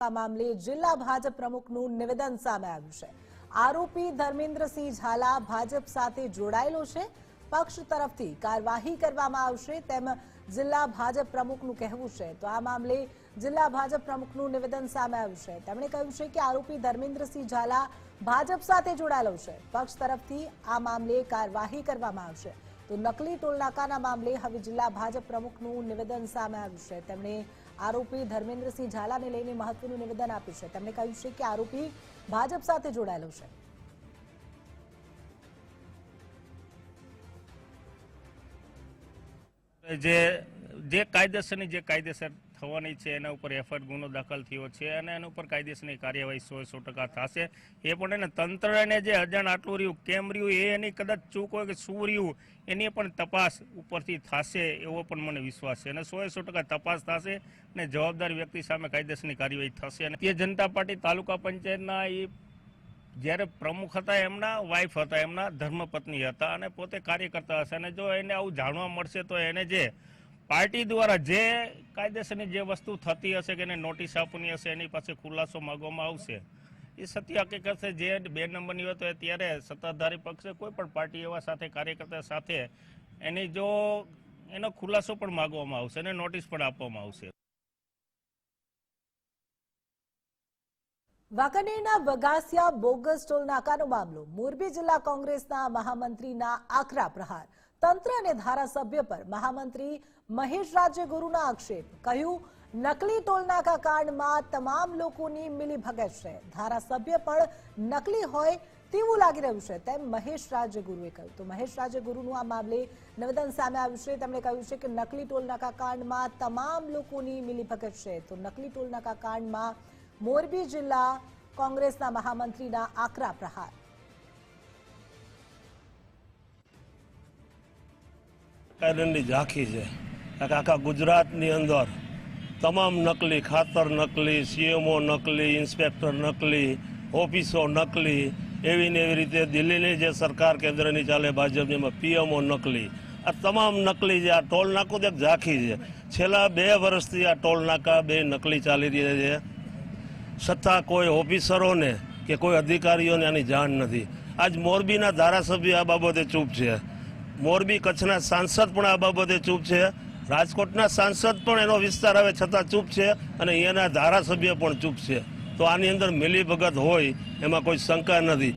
આ મામલે જિલ્લા ભાજપ પ્રમુખનું નિવેદન સામે આવ્યું છે. આરોપી ધર્મેન્દ્રસિંહ ઝાલા ભાજપ સાથે જોડાયેલો છે. પક્ષ તરફથી કાર્યવાહી કરવામાં આવશે તેમ જિલ્લા ભાજપ પ્રમુખનું કહેવું છે. તો આ મામલે જિલ્લા ભાજપ પ્રમુખનું નિવેદન સામે આવ્યું છે. તેમણે કહ્યું છે કે આરોપી ધર્મેન્દ્રસિંહ ઝાલા ભાજપ સાથે જોડાયેલો છે. પક્ષ તરફથી આ મામલે કાર્યવાહી કરવામાં આવશે. તો નકલી ટોલનાકાના મામલે હવે જિલ્લા ભાજપ પ્રમુખનું નિવેદન સામે આવ્યું છે. તેમણે આરોપી ધર્મેન્દ્રસિંહ ઝાલાને લઈને મહત્વનું નિવેદન આપ્યું છે. તેમણે કહ્યું છે કે આરોપી ભાજપ સાથે જોડાયેલો છે. જે જે કાયદેસરની જે કાયદેસર થવાની છે, એના ઉપર એફઆઈઆર ગુનો દાખલ થયો છે અને એના ઉપર કાયદેસરની કાર્યવાહી સો સો ટકા થશે. એ પણ એને તંત્રને જે અજાણ આટલું રહ્યું, કેમ રહ્યું, એ એની કદાચ ચૂક હોય કે શું રહ્યું, એની પણ તપાસ ઉપરથી થશે એવો પણ મને વિશ્વાસ છે. અને સો સો ટકા તપાસ થશે અને જવાબદાર વ્યક્તિ સામે કાયદેસરની કાર્યવાહી થશે. અને તે જનતા પાર્ટી તાલુકા પંચાયતના એ જ્યારે પ્રમુખ હતા, એમના વાઇફ હતા, એમના ધર્મપત્ની હતા અને પોતે કાર્યકર્તા હશે. અને જો એને આવું જાણવા મળશે, તો એને જે પાર્ટી દ્વારા જે કાયદેસરની જે વસ્તુ થતી હશે કે એને નોટિસ આપવાની હશે, એની પાસે ખુલાસો માગવામાં આવશે, એ સત્ય હકીકત છે. જે બે નંબરની હોય તો ત્યારે સત્તાધારી પક્ષે કોઈ પણ પાર્ટી એવા સાથે, કાર્યકર્તા સાથે એની જો એનો ખુલાસો પણ માગવામાં આવશે અને નોટિસ પણ આપવામાં આવશે. વાંકાનેરના વગાસિયા બોગસ ટોલ નાકાનો મામલો. મોરબી જિલ્લા કોંગ્રેસના મહામંત્રીના આકરા પ્રહાર. તંત્ર અને ધારાસભ્ય પર મહામંત્રી મહેશ રાજ્યગુરુના આક્ષેપ. કહ્યું, નકલી ટોલનાકા કાંડમાં તમામ લોકોની મિલીભગત છે. ધારાસભ્ય પણ નકલી હોય તેવું લાગી રહ્યું છે. તેમ મહેશ રાજ્યગુરુએ કહ્યું. તો મહેશ રાજ્યગુરુનું આ મામલે નિવેદન સામે આવ્યું છે. તેમણે કહ્યું છે કે નકલી ટોલનાકા કાંડમાં તમામ લોકોની મિલીભગત છે. તો નકલી ટોલનાકા કાંડમાં મોરબી જિલ્લા કોંગ્રેસના મહામંત્રીના આકરા પ્રહાર. કાયદાની ઝાંખી છે. આખા ગુજરાતની અંદર તમામ નકલી, ખાતર નકલી, સીએમઓ નકલી, ઇન્સ્પેક્ટર નકલી, ઓફિસો નકલી, એવી ને એવી રીતે દિલ્હીની જે સરકાર કેન્દ્રની ચાલે, ભાજપની એમાં પીએમઓ નકલી. આ તમામ નકલી જે આ ટોલ નાકું એક ઝાંખી છે. છેલ્લા બે વર્ષથી આ ટોલ નાકા બે નકલી ચાલી રહ્યા છે. છતાં કોઈ ઓફિસરોને કે કોઈ અધિકારીઓને આની જાણ નથી. આજ મોરબીના ધારાસભ્ય આ બાબતે ચૂપ છે. મોરબી કચ્છના સાંસદ પણ આ બાબતે ચૂપ છે. રાજકોટના સાંસદ પણ એનો વિસ્તાર આવે છતાં ચૂપ છે અને અહીંયાના ધારાસભ્ય પણ ચૂપ છે. તો આની અંદર મિલીભગત હોય એમાં કોઈ શંકા નથી.